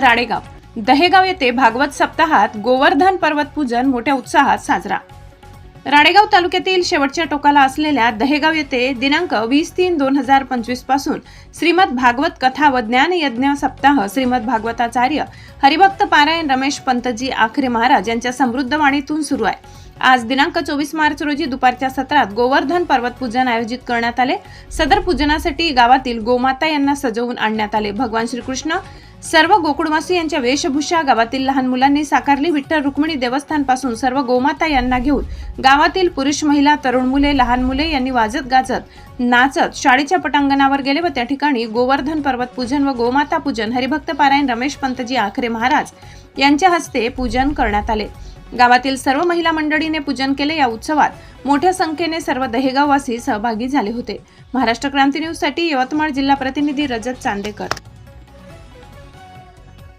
राडेगाव. दहेगाव येथे भागवत सप्ताहात गोवर्धन पर्वत पूजन मोठ्या उत्साहात साजरा. राडेगाव तालुक्यातील शेवटच्या टोकाला असलेल्या दहेगाव येथे दिनांक वीस तीन दोन हजार पंचवीसपासून श्रीमद भागवत कथा व ज्ञान यज्ञ सप्ताह श्रीमद भागवताचार्य हरिभक्त पारायण रमेश पंतजी आखरे महाराज यांच्या समृद्ध वाणीतून सुरू आहे. आज दिनांक चोवीस मार्च रोजी दुपारच्या सत्रात गोवर्धन पर्वत पूजन आयोजित करण्यात आले. सदर पूजनासाठी गावातील गोमाता यांना सजवून आणण्यात आले. भगवान श्रीकृष्ण सर्व गोकुळवासी यांच्या वेशभूषा गावातील लहान मुलांनी साकारली. विठ्ठल रुक्मिणी देवस्थानपासून सर्व गोमाता यांना घेऊन गावातील पुरुष महिला तरुण मुले लहान मुले यांनी वाजत गाजत नाचत शाळेच्या पटांगणावर गेले व त्या ठिकाणी गोवर्धन पर्वत पूजन व गोमाता पूजन हरिभक्त पारायण रमेश पंतजी आखरे महाराज यांच्या हस्ते पूजन करण्यात आले. गावातील सर्व महिला मंडळीने पूजन केले. या उत्सवात मोठ्या संख्येने सर्व दहेगाववासी सहभागी झाले होते. महाराष्ट्र क्रांती न्यूजसाठी यवतमाळ जिल्हा प्रतिनिधी रजत चांदेकर.